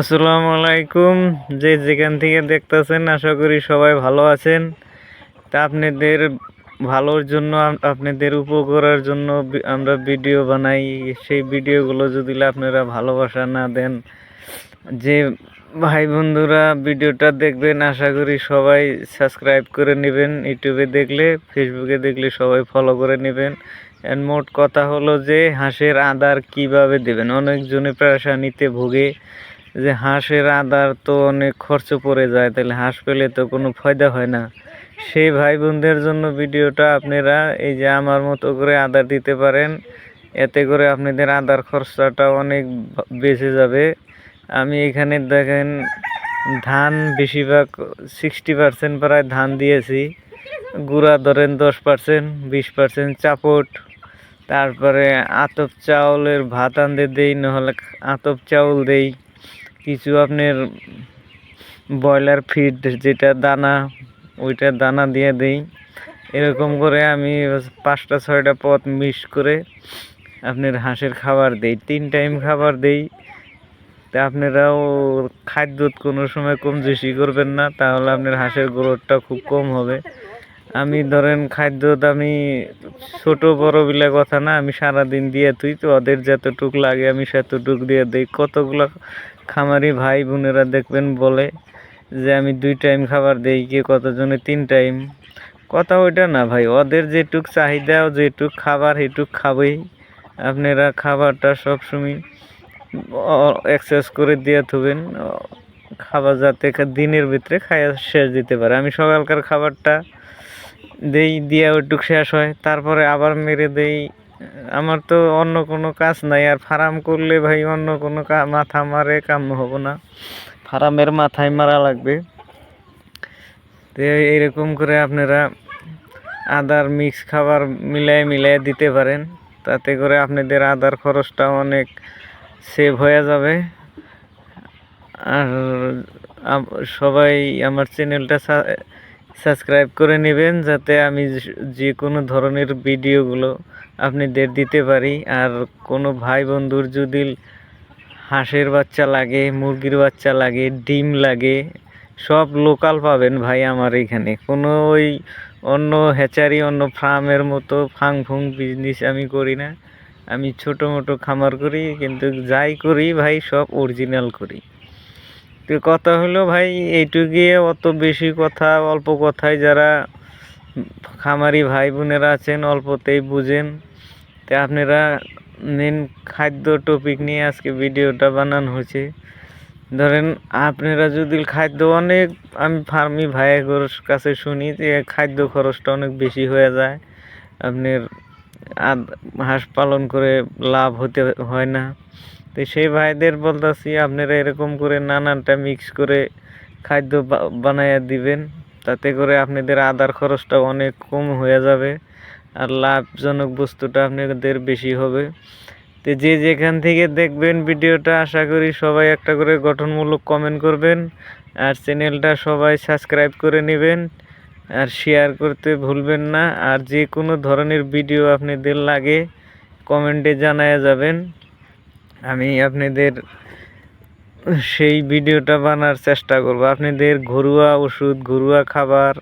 আসসালামু আলাইকুম। যে যেখান থেকে দেখতেছেন, আশা করি সবাই ভালো আছেন। তা আপনাদের ভালোর জন্য আপনাদের উপকারের জন্য আমরা ভিডিও বানাই। সেই ভিডিওগুলো যদি আপনারা ভালোবাসা না দেন, যে ভাই বন্ধুরা ভিডিওটা দেখবেন, আশা করি সবাই সাবস্ক্রাইব করে নেবেন। ইউটিউবে দেখলে, ফেসবুকে দেখলে সবাই ফলো করে নেবেন। এর মোট কথা হলো যে, হাঁসের আদার কীভাবে দেবেন? অনেকজনে পেরেশানিতে ভোগে যে হাঁসের আদার তো অনেক খরচ পড়ে যায়, তাহলে হাঁস পেলে তো কোনো ফায়দা হয় না। সেই ভাই বোনদের জন্য ভিডিওটা আপনারা এই যে আমার মতো করে আদার দিতে পারেন, এতে করে আপনাদের আদার খরচাটা অনেক বেঁচে যাবে। আমি এখানে দেখেন, ধান বেশিরভাগ সিক্সটি পার্সেন্ট প্রায় ধান দিয়েছি। গুঁড়া ধরেন দশ পার্সেন্ট বিশ পার্সেন্ট চাপট। তারপরে আতপ চাউলের ভাত আনতে দেই, নাহলে আতপ চাউল দেই। কিছু আপনার ব্রয়লার ফিড যেটা দানা, ওইটা দানা দিয়ে দেই। এরকম করে আমি পাঁচটা, ছয়টা পদ মিক্স করে আপনার হাঁসের খাবার দেই। তিন টাইম খাবার দেই। তা আপনারাও খাদ্য কোনো সময় কম বেশি করবেন না, তাহলে আপনার হাঁসের গ্রোথটা খুব কম হবে। আমি ধরেন খাদ্য আমি ছোট বড় বিলা কথা না, আমি সারাদিন দিয়ে তুই তো, ওদের যতটুক লাগে আমি সেতটুক দিয়ে দিই। কতগুলো খামারি ভাই বোনেরা দেখবেন বলে যে, আমি দুই টাইম খাবার দেই, কে কতজনে তিন টাইম? কথা ওইটা না ভাই, ওদের যেটুক চাহিদা যেটুক খাবার সেটুক খাবেই। আপনারা খাবারটা সবসময় এক্সারসাইজ করে দিয়ে থবেন। খাবার যাতে দিনের ভিতরে খাইয়া শেষ দিতে পারে। আমি সকালকার খাবারটা দেই, দিয়া ওইটুক শেষ হয়। তারপরে আবার মেরে দেই। আমার তো অন্য কোনো কাজ নাই। আর ফার্ম করলে ভাই অন্য কোনো মাথা মারে কাম হব না। ফার্মের মাথায় মারা লাগবে। তো এইরকম করে আপনারা আদার মিক্স খাবার মিলাই মিলাই দিতে পারেন। তাতে করে আপনাদের আদার খরচটা অনেক সেভ হয়ে যাবে। আর সবাই আমার চ্যানেলটা সাবস্ক্রাইব করে নেবেন যাতে আমি যে- কোনো ধরনের ভিডিওগুলো আপনাদের দিতে পারি। আর কোনো ভাই বন্ধুর যদি হাঁসের বাচ্চা লাগে, মুরগির বাচ্চা লাগে, ডিম লাগে, সব লোকাল পাবেন ভাই আমার এখানে। কোনো ওই অন্য হ্যাচারি, অন্য ফার্মের মতো ফাং ফুং বিজনেস আমি করি না। আমি ছোটো মোটো খামার করি, কিন্তু যাই করি ভাই, সব অরিজিনাল করি। কথা হলো ভাই এইটুকুই অত বেশি কথা, অল্প কথায় যারা খামারি ভাই বোনেরা আছেন অল্পতেই বুঝেন। তা আপনারা মেন খাদ্য টপিক নিয়ে আজকে ভিডিওটা বানানো হয়েছে। ধরেন আপনারা যদি খাদ্য অনেক, আমি ফার্মি ভাইয়ের কাছে শুনি যে খাদ্য খরচটা অনেক বেশি হয়ে যায়। আপনার হাঁস পালন করে লাভ হতে হয় না। তো সেই ভাইদের বলতেছি, আপনারা এরকম করে নানানটা মিক্স করে খাদ্য বানাইয়া দিবেন, তাতে করে আপনাদের আদার খরচটা অনেক কম হয়ে যাবে আর লাভজনক বস্তুটা আপনাদের বেশি হবে। তো যে যেখান থেকে দেখবেন ভিডিওটা, আশা করি সবাই একটা করে গঠনমূলক কমেন্ট করবেন আর চ্যানেলটা সবাই সাবস্ক্রাইব করে নেবেন আর শেয়ার করতে ভুলবেন না। আর যে কোনো ধরনের ভিডিও আপনাদের লাগে কমেন্টে জানায়া যাবেন। আমি আপনাদের সেই ভিডিওটা বানার চেষ্টা করব। আপনাদের ঘরোয়া ওষুধ ঘরোয়া খাবার